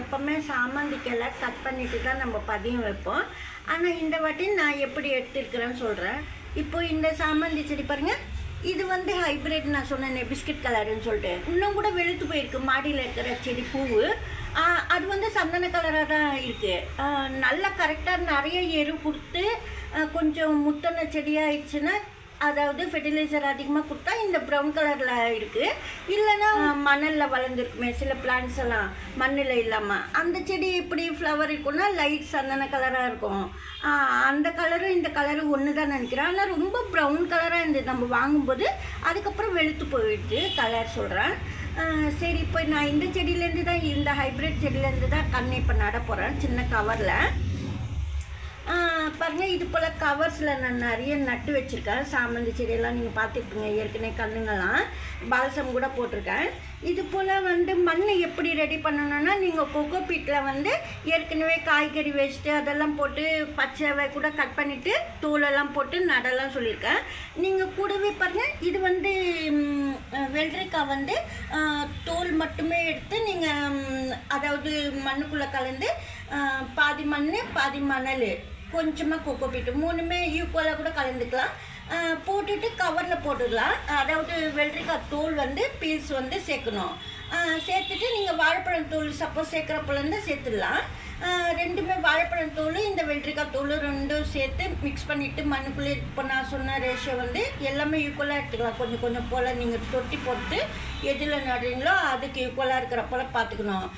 எப்போவுமே சாமந்திக்கெலை கட் பண்ணிட்டு தான் நம்ம பதியம் வைப்போம். ஆனால் இந்த வாட்டி நான் எப்படி எடுத்துருக்குறேன்னு சொல்கிறேன் இப்போது இந்த சாமந்தி செடி பாருங்கள் இது வந்து ஹைப்ரிட் நான் சொன்னேன் பிஸ்கட் கலருன்னு சொல்லிட்டு. இன்னும் கூட வெளுத்து போயிருக்கு மாடியில் இருக்கிற செடி பூவு. அது வந்து சந்தன கலராக தான் இருக்குது நல்லா கரெக்டாக நிறைய எரு கொடுத்து கொஞ்சம் முத்தன செடியாயிடுச்சுன்னா அதாவது ஃபெர்டிலைசர் அதிகமாக கொடுத்தா இந்த ப்ரௌன் கலரில் இருக்குது இல்லைன்னா மணலில் வளர்ந்துருக்குமே சில பிளான்ட்ஸ் எல்லாம் மண்ணில் இல்லாமல் அந்த செடி எப்படி ஃப்ளவர் இருக்கும்னா லைட் சந்தன கலராக இருக்கும். அந்த கலரும் இந்த கலரும் ஒன்று தான் நினைக்கிறேன். ஆனால் ரொம்ப ப்ரௌன் கலராக இருந்தது. நம்ம வாங்கும்போது அதுக்கப்புறம் வெளுத்து போயிடுச்சு கலர் சொல்கிறேன் சரி இப்போ நான் இந்த செடியிலேருந்து தான் இந்த ஹைப்ரிட் செடியிலேருந்து தான் கண்ணை இப்போ நட போகிறேன் சின்ன கவரில் பாருங்கள் இது போல் கவர்ஸில் நான் நிறைய நட்டு வச்சுருக்கேன். சாமந்தி செடியெல்லாம் நீங்கள் பார்த்துருப்பீங்க. ஏற்கனவே கண்ணுங்கெல்லாம். பால்சம் கூட போட்டிருக்கேன். இது போல் வந்து மண் எப்படி ரெடி பண்ணணும்னா நீங்கள் கொக்கோ பீட்டில் வந்து ஏற்கனவே காய்கறி வச்சுட்டு அதெல்லாம் போட்டு பச்சைவை கூட கட் பண்ணிவிட்டு தூளெல்லாம் போட்டு நடலாம் சொல்லியிருக்கேன். நீங்கள் கூடவே பாருங்கள் இது வந்து வெள்ளரிக்காய் வந்து தோல் மட்டுமே எடுத்து நீங்கள் அதாவது மண்ணுக்குள்ளே கலந்து பாதி மண் பாதி மணல் கொஞ்சமாக கொக்கோ பீட்டு மூணுமே ஈக்குவலாக கூட கலந்துக்கலாம். போட்டுட்டு கவரில் போட்டுக்கலாம் அதாவது வெள்ளரிக்காய் தோல் வந்து பீல்ஸ் வந்து சேர்க்கணும். சேர்த்துட்டு நீங்கள் வாழைப்பழம் தோல் சப்போஸ் சேர்க்குறப்பலேருந்து சேர்த்துடலாம். ரெண்டுமே வாழைப்பழம் தோல் இந்த வெள்ளரிக்காய் தோல் ரெண்டும் சேர்த்து மிக்ஸ் பண்ணிவிட்டு மண்ணுக்குள்ளே இப்போ நான் சொன்ன ரேஷியோ வந்து எல்லாமே ஈக்குவலாக எடுத்துக்கலாம். கொஞ்சம் கொஞ்சம் போல் நீங்கள் தொட்டி போட்டு எதில் நடுறீங்களோ அதுக்கு ஈக்குவலாக இருக்கிற போல் பார்த்துக்கணும்.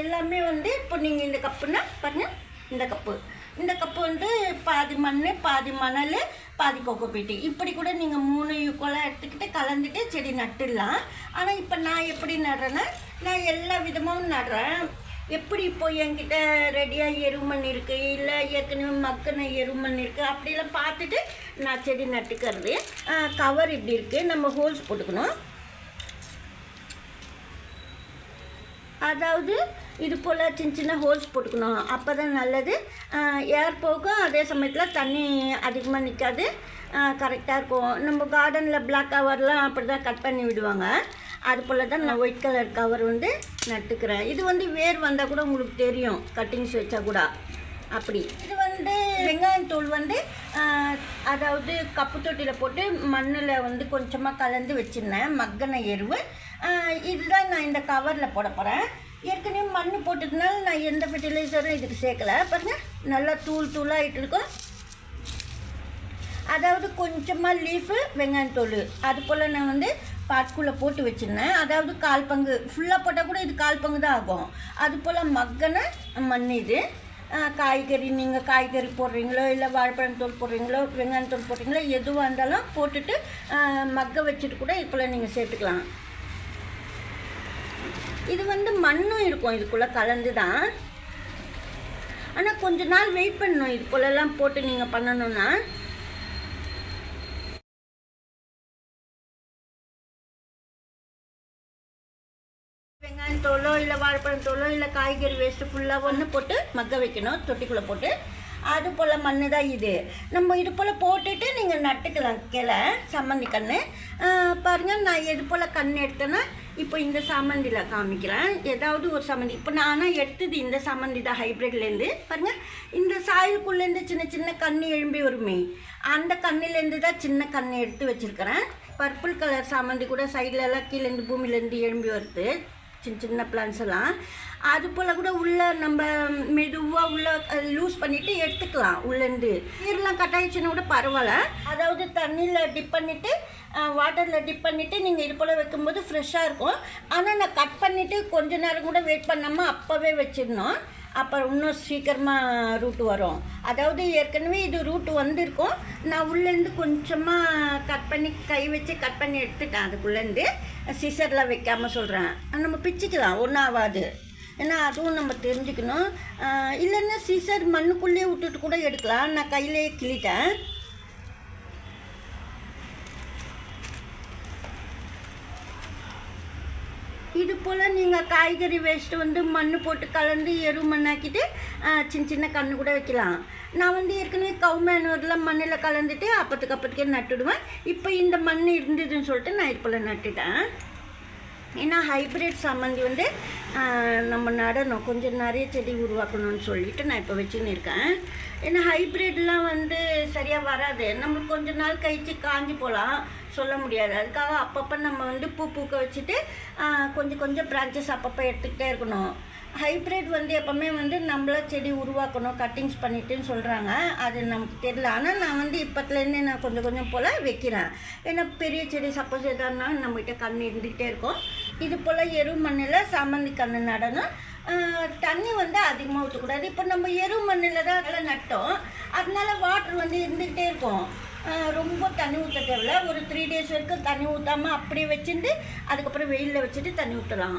எல்லாமே வந்து இப்போ நீங்கள் இந்த கப்புன்னா பாருங்கள் இந்த கப்பு இந்த கப்பு வந்து பாதி மண் பாதி மணல் பாதி கொக்கோ பீட்டு. இப்படி கூட நீங்கள் மூணு குளம் எடுத்துக்கிட்டு கலந்துட்டு செடி நட்டுடலாம். ஆனால் இப்போ நான் எப்படி நடுறேன்னா நான் எல்லா விதமும் நடுறேன். எப்படி இப்போ என்கிட்ட ரெடியாக எருமண் இருக்குது இல்லை ஏற்கனவே மக்கின எருமண் இருக்குது அப்படிலாம் பார்த்துட்டு நான் செடி நட்டுக்கிறது. கவர் இப்படி இருக்குது நம்ம ஹோல்ஸ் போட்டுக்கணும். அதாவது இது போல் சின்ன சின்ன ஹோல்ஸ் போட்டுக்கணும். அப்போ தான் நல்லது ஏர் போகும். அதே சமயத்தில் தண்ணி அதிகமாக நிற்காது கரெக்டாக இருக்கும். நம்ம கார்டனில் பிளாக் கவர்லாம் அப்படி தான் கட் பண்ணி விடுவாங்க. அது போல் தான் நான் ஒயிட் கலர் கவர் வந்து நட்டுக்கிறேன். இது வந்து வேர் வந்தால் கூட உங்களுக்கு தெரியும். கட்டிங்ஸ் வச்சா கூட. அப்படி. இது வந்து வெங்காயத்தூள் வந்து அதாவது கப்பு தொட்டியில் போட்டு மண்ணில் வந்து கொஞ்சமாக கலந்து வச்சுருந்தேன். மக்கின எருவு. இதுதான் நான் இந்த கவரில் போட போகிறேன் ஏற்கனவே மண் போட்டதுனால நான் எந்த ஃபெர்டிலைசரும் இதுக்கு சேர்க்கல. பாருங்கள் நல்லா தூள் தூளாகிட்டு இருக்கும். அதாவது கொஞ்சமாக லீஃபு வெங்காயத்தோல் அது போல் நான் வந்து பாட்குள்ளே போட்டு வச்சுருந்தேன். அதாவது கால் பங்கு ஃபுல்லாக போட்டால் கூட இது கால் பங்கு தான் ஆகும். அது போல் மக்கின மண் இது காய்கறி நீங்கள் காய்கறி போடுறீங்களோ இல்லை வாழைப்பழம் தோல் போடுறீங்களோ வெங்காயம் தோல் போடுறீங்களோ எதுவாக இருந்தாலும் போட்டுட்டு மக்க வச்சுட்டு கூட இது நீங்கள் சேர்த்துக்கலாம். இது வந்து மண்ணும் இருக்கும் இதுக்குள்ளே கலந்து தான் ஆனால் கொஞ்ச நாள் வெயிட் பண்ணணும். இதுக்குள்ளெல்லாம் போட்டு நீங்கள் பண்ணணும்னா. வெங்காயம் தோலோ இல்லை வாழைப்பழம் தோலோ இல்லை காய்கறி வேஸ்ட்டு ஃபுல்லாக ஒன்று போட்டு மக்க வைக்கணும். தொட்டிக்குள்ளே போட்டு. அது போல் மண் தான் இது. நம்ம இது போல் போட்டுட்டு நீங்கள் நட்டுக்கலாம். கிளை சம்மந்தி கன்று பாருங்கள் நான் எது போல் கண் எடுத்தேன்னா இப்போ இந்த சாமந்தியில் காமிக்கிறேன். ஏதாவது ஒரு சாமந்தி. இப்போ நான் ஆனால் எடுத்தது இந்த சாமந்தி தான் ஹைப்ரிட்லேருந்து. பாருங்கள் இந்த சாயலுக்குள்ளேருந்து சின்ன சின்ன கண் எழும்பி வருமே. அந்த கண்ணிலேருந்து தான் சின்ன கண் எடுத்து வச்சுருக்கிறேன். பர்பிள் கலர் சாமந்தி கூட சைடுல எல்லாம் கீழேருந்து பூமியிலேருந்து எழும்பி வருது. சின்ன சின்ன பிளான்ஸ் எல்லாம். அது போல் கூட உள்ள நம்ம மெதுவாக உள்ள லூஸ் பண்ணிவிட்டு எடுத்துக்கலாம் உள்ளேருந்து நீர்லாம் கட்டாயிடுச்சுன்னா கூட பரவாயில்ல. அதாவது தண்ணியில் டிப் பண்ணிவிட்டு வாட்டரில் டிப் பண்ணிவிட்டு நீங்கள் இது போல் வைக்கும்போது ஃப்ரெஷ்ஷாக இருக்கும். ஆனால் நான் கட் பண்ணிவிட்டு கொஞ்ச நேரம் கூட வெயிட் பண்ணாமல் அப்போவே வச்சிடணும். அப்புறம் இன்னும் சீக்கிரமாக ரூட்டு வரும். அதாவது ஏற்கனவே இது ரூட்டு வந்திருக்கும். நான் உள்ளேருந்து கொஞ்சமாக கட் பண்ணி கை வச்சு கட் பண்ணி எடுத்துட்டேன் அதுக்குள்ளேருந்து சிசரில் வைக்காமல் சொல்கிறேன் நம்ம பிச்சுக்கலாம் ஒன்றும் ஆகாது. ஏன்னா அதுவும் நம்ம தெரிஞ்சுக்கணும். இல்லைன்னா சிசர் மண்ணுக்குள்ளேயே விட்டுட்டு கூட எடுக்கலாம். நான் கையிலேயே கிளிட்டேன் இது போல் நீங்கள் காய்கறி வேஸ்ட்டு வந்து மண் போட்டு கலந்து எரு மண்ணாக்கிட்டு சின்ன சின்ன கன்று கூட வைக்கலாம். நான் வந்து ஏற்கனவே கவு மேனூரில் மண்ணில் கலந்துட்டு அப்பத்துக்கு அப்பத்துக்கே நட்டுடுவேன். இப்போ இந்த மண் இருந்ததுன்னு சொல்லிட்டு நான் இது போல் நட்டுட்டேன். ஏன்னா ஹைப்ரிட் சம்மந்தி வந்து நம்ம நடணும். கொஞ்சம் நிறைய செடி உருவாக்கணும்னு சொல்லிட்டு நான் இப்போ வச்சுன்னு இருக்கேன். ஏன்னா ஹைப்ரிட்லாம் வந்து சரியாக வராது. நம்மளுக்கு கொஞ்ச நாள் கழிச்சு காஞ்சி போகலாம் சொல்ல முடியாது. அதுக்காக அப்பப்போ நம்ம வந்து பூ பூக்க வச்சுட்டு கொஞ்சம் கொஞ்சம் பிரான்ச்சஸ் அப்பப்போ எடுத்துக்கிட்டே இருக்கணும். ஹைப்ரிட் வந்து எப்போவுமே வந்து நம்மளா செடி உருவாக்கணும் கட்டிங்ஸ் பண்ணிட்டுன்னு சொல்கிறாங்க அது நமக்கு தெரியல. ஆனால் நான் வந்து இப்போத்துலேருந்தே நான் கொஞ்சம் கொஞ்சம் போல் வைக்கிறேன். ஏன்னா பெரிய செடி சப்போஸ் எதானா நம்மகிட்ட கண் இருந்துக்கிட்டே இருக்கும். இது போல் எரு மண்ணில் சாமந்தி கன்று நடணும். தண்ணி வந்து அதிகமாக ஊற்றக்கூடாது இப்போ நம்ம எரு மண்ணில் தான் அதெல்லாம் நட்டோம். அதனால வாட்டர் வந்து இருந்துக்கிட்டே இருக்கும். ரொம்ப தண்ணி ஊற்ற தேவையில்ல. ஒரு த்ரீ டேஸ் வரைக்கும் தண்ணி ஊற்றாமல் அப்படியே வச்சுட்டு அதுக்கப்புறம் வெயிலில் வச்சுட்டு தண்ணி ஊற்றலாம்